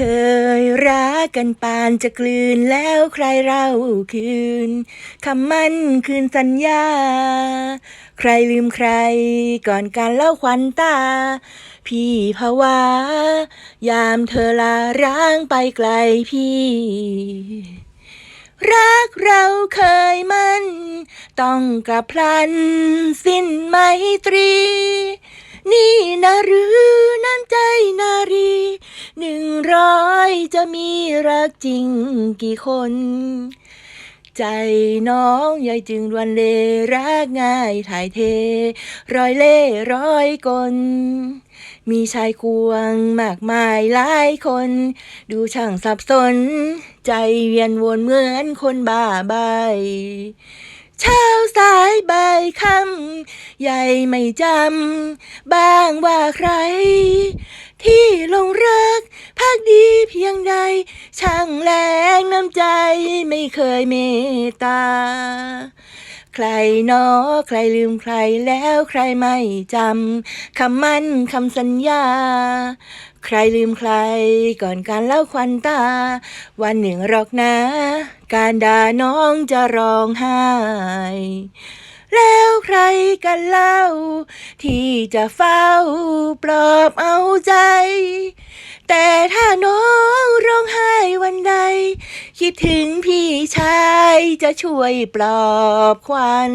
เคยรักกันปานจะกลืนแล้วใครเราคืนคำมั่นคืนสัญญา ใครลืมใครก่อนการเล่าควันตา พี่ภาวะยามเธอลาร้างไปไกลพี่ รักเราเคยมันต้องกลับพลันสิ้นไมตรี นี่นะหรือน้ำใจ จะมีรักจริงกี่คน ใจน้องใหญ่จึงรวนเลรักง่ายถ่ายเท ร้อยเล่ร้อยกลมีชายควงมากมายหลายคน ดูช่างสับสน ใจเวียนวนเหมือนคนบ้าใบเช้าสายบ่ายค่ำใหญ่ไม่จำ บ้างว่าใคร ที่ลงรักพักดี เพียงใด ช่างแรงน้ำใจไม่เคยเมตตา ใครนอใครลืมใครแล้วใครไม่จำคำมั่นคำสัญญา ใครลืมใครก่อนการเล่าควันตา วันหนึ่งหรอกนะ การด่าน้องจะร้องไห้แล้วใครกันเล่า ที่จะเฝ้าปลอบเอาใจ คิดถึงพี่ชายจะช่วยปลอบควัน